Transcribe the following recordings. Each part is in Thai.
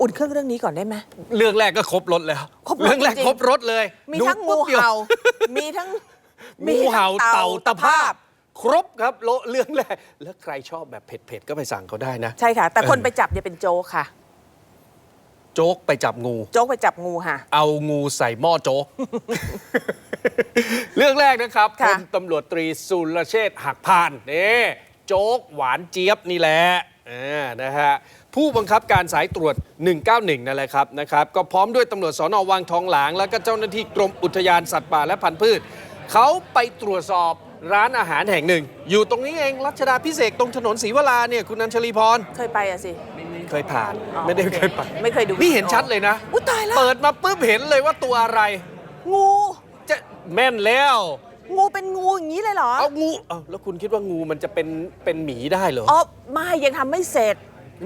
อุ่นเครื่องเรื่องนี้ก่อนได้ไหม เรื่องแรกก็ครบรถแล้ว ครบรถเรื่องแรกจริงๆ ครบรถเลยมีดูทั้งงูปุ๊บดียวเห่า มีทั้งงูเห่าทั้งเต่าตะภาพ ครบครับโลเรื่องแรก แล้วใครชอบแบบเผ็ดๆก็ไปสั่งเขาได้นะ ใช่ค่ะ แต่คนเออ ไปจับเนี่ยเป็นโจ๊กค่ะ โจ๊กไปจับงู โจ๊กไปจับงูค่ะ เอางูใส่หม้อโจ๊ก เรื่องแรกนะครับพค่ะ ลตำรวจตรีสุรเชษฐ์หักพานนี่โจ๊กหวานเจี๊ยบนี่แหละ อ่านะฮะผู้บังคับการสายตรวจ 191 นั่นแหละครับนะครับ ก็พร้อมด้วยตำรวจสอนอวังทองหลาง แล้วก็เจ้าหน้าที่กรมอุทยานสัตว์ป่าและพันธุ์พืช เขาไปตรวจสอบร้านอาหารแห่งหนึ่ง อยู่ตรงนี้เองรัชดาพิเศษกตรงถนนศรีวราเนี่ยคุณนันชลีพร เคยไปอะสิ เคยผ่านอ๋อไม่ได้โอเคยไปไม่เคยดูนี่เห็นชัดเลยนะอุ้ยตายแล้ว เปิดมาปุ๊บเห็นเลยว่าตัวอะไร งู จะแม่นแล้ว งูเป็นงูอย่างนี้เลยเหรอเอางูเอาแล้วคุณคิดว่างูมันจะเป็นเป็นหมีได้เหรออ๋อไม่ยังทำไม่เสร็จ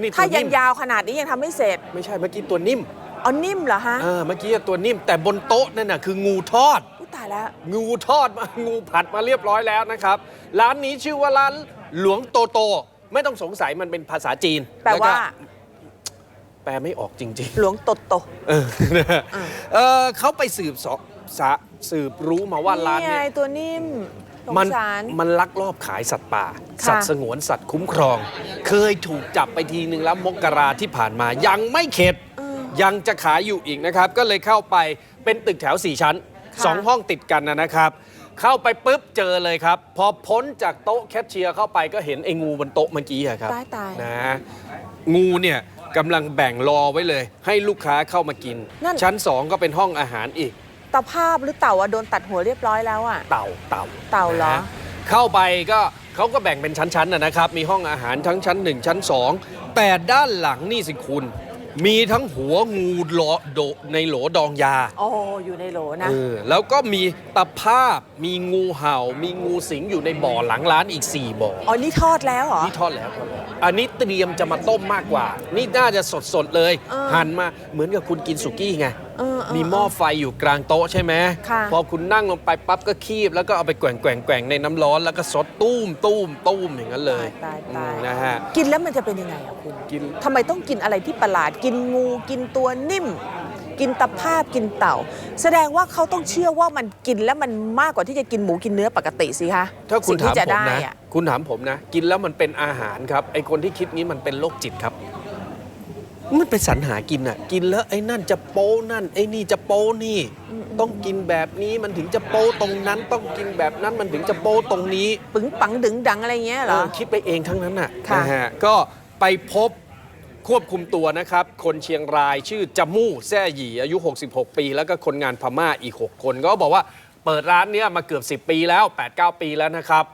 นี่ถ้าตัวยันิ่งมยาวขนาดนี้ยังทำไม่เสร็จไม่ใช่เมื่อกี้ตัวนิ่มเอานิ่มเหรอฮะอ่าเมื่อกี้ตัวนิ่ม แต่บนโต๊ะนั่นน่ะคืองูทอด อุ้ยตายแล้ว งูทอดมา งูผัดมาเรียบร้อยแล้วนะครับ ร้านนี้ชื่อว่าร้านหลวงโตโต ไม่ต้องสงสัยมันเป็นภาษาจีนแปลว่าก็แปลไม่ออกจริง ๆ หลวงโตโต เออนะฮะเออเขาไปสืบเสอบสะ สืบรู้มาว่าร้านไงเนี่ยตัวนิ่มสงมันสาร มันลักลอบขายสัตว์ป่า ค่ะสัตว์สงวนสัตว์คุ้มครอง เคยถูกจับไปทีหนึ่งแล้วมกราที่ผ่านมา ยังไม่เข็ดเออยังจะขายอยู่อีกนะครับ ก็เลยเข้าไปเป็นตึกแถว 4 ชั้น ค่ะ 2 ห้องติดกันนะนะครับ เข้าไปปุ๊บเจอเลยครับ พอพ้นจากโต๊ะแคชเชียร์เข้าไปก็เห็นไอ้งูบนโต๊ะเมื่อกี้อะครับ ตายตาย นะงูเนี่ยกำลังแบ่งรอไว้เลย ให้ลูกค้าเข้ามากิน นั่นชั้น 2 ก็เป็นห้องอาหารอีก ตะภาพหรือเต่าอะโดนตัดหัวเรียบร้อยแล้วอะเต่าเต่าเต่าเหรอนะเข้าไปก็เขาก็แบ่งเป็นชั้นๆนะนะครับ มีห้องอาหารทั้งชั้น 1 ชั้น 2 แต่ด้านหลังนี่สิคุณ มีทั้งหัวงูโหลโดในโหลดองยาโอ้อยู่ในโหลนะ เออแล้วก็มีตะภาพมีงูเห่า มีงูสิงอยู่ในบ่อหลังร้านอีก 4 บ่อ อ๋อ นี่ทอดแล้วเหรอ นี่ทอดแล้วครับอันนี้เตรียมจะมาต้มมากกว่า นี่น่าจะสดๆเลย เออ หั่นมาเหมือนกับคุณกินสุกี้ไงเออเออ มีหม้อไฟอยู่กลางโต๊ะใช่ไหมค่ะพอคุณนั่งลงไปปั๊บก็คีบ แล้วก็เอาไปแกว่งแกว่งแกว่งในน้ำร้อนแล้วก็ซดตุ้มตุ้มตุ้มอย่างนั้นเลยตายตาย อืมนะฮะ กินแล้วมันจะเป็นยังไงอะคุณกิน ทำไมต้องกินอะไรที่ประหลาด กินงู กินตัวนิ่ม กินตะภาพ กินเต่า แสดงว่าเขาต้องเชื่อว่ามันกินแล้วมันมากกว่าที่จะกินหมูกินเนื้อปกติสิคะถ้าคุณสิ่งถามที่จะผมได้นะ อะคุณถามผมนะ กินแล้วมันเป็นอาหารครับไอคนที่คิดนี้มันเป็นโรคจิตครับ มันไปสรรหากินอะ กินแล้วไอ้นั่นจะโป้นั่นไอ้นี่จะโป้นี่ ต้องกินแบบนี้มันถึงจะโป้ตรงนั้น ต้องกินแบบนั้นมันถึงจะโป้ตรงนี้ปึงปังดึงดังอะไรเงี้ยเหรอเออคิดไปเองทั้งนั้นน่ะค่ะนะฮะก็ไปพบควบคุมตัวนะครับ คนเชียงรายชื่อจามู่แซ่หยีอายุ 66 ปี แล้วก็คนงานพม่าอีก 6 คน ก็บอกว่าเปิดร้านเนี้ยมาเกือบ 10 ปีแล้ว 8-9 ปีแล้วนะครับ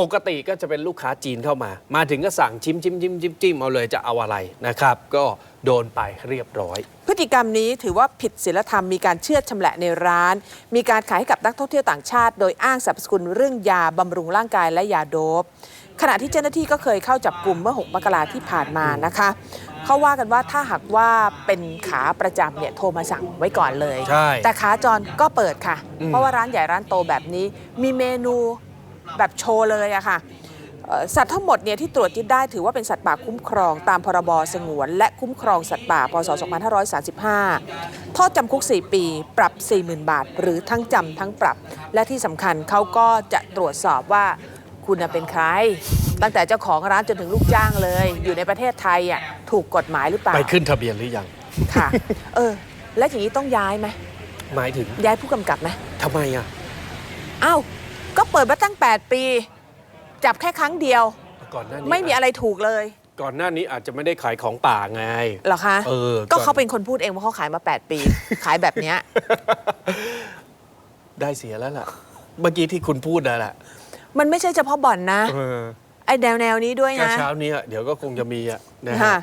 ปกติก็จะเป็นลูกค้าจีนเข้ามา มาถึงก็สั่งชิมชิมชิมชิมจิ้มเอาเลยจะเอาอะไรนะครับ ก็โดนไปเรียบร้อย พฤติกรรมนี้ถือว่าผิดศีลธรรมมีการเชื่อดชำแหละในร้าน มีการขายให้กับนักท่องเที่ยวต่างชาติ โดยอ้างสรรพคุณเรื่องยาบำรุงร่างกายและยาโดบขณะที่เจ้าหน้าที่ก็เคยเข้าจับกลุ่มเมื่อ 6 มกราที่ผ่านมานะคะ เขาว่ากันว่าถ้าหากว่าเป็นขาประจำเนี่ยโทรมาสั่งไว้ก่อนเลย ใช่ แต่ขาจรก็เปิดค่ะอืมเพราะว่าร้านใหญ่ร้านโตแบบนี้ มีเมนู แบบโชว์เลยอะค่ะเอ่อสัตว์ทั้งหมดเนี่ยที่ตรวจยึดได้ถือว่าเป็นสัตว์ป่าคุ้มครองตามพรบสงวน และคุ้มครองสัตว์ป่าพศ 2535 โทษจำคุก 4 ปี ปรับ 40,000 บาท หรือทั้งจำทั้งปรับ และที่สำคัญเขาก็จะตรวจสอบว่าคุณน่ะเป็นใคร ตั้งแต่เจ้าของร้านจนถึงลูกจ้างเลย อยู่ในประเทศไทยอะถูกกฎหมายหรือเปล่า ไปขึ้นทะเบียนหรือยัง ค่ะ เออ แล้วอย่างนี้ต้องย้ายไหมหมายถึงย้ายผู้กำกับไหมทำไมอะอ้าวก็เปิดมาตั้ง 8 ปี จับแค่ครั้งเดียว ก่อนหน้านี้ไม่มีอะไรถูกเลย ก่อนหน้านี้อาจจะไม่ได้ขายของป่าไงเหรอคะเออก็ก่อนเขาเป็นคนพูดเองว่าเขาขายมา 8 ปี ขายแบบเนี้ยได้เสียแล้วล่ะ เมื่อกี้ที่คุณพูดนั่นแหละมันไม่ใช่เฉพาะบ่อนนะเออไอ้แนวแนวๆนี้ด้วยก็นะเช้านี้อะเดี๋ยวก็คงจะมีอะนะฮะค่ะ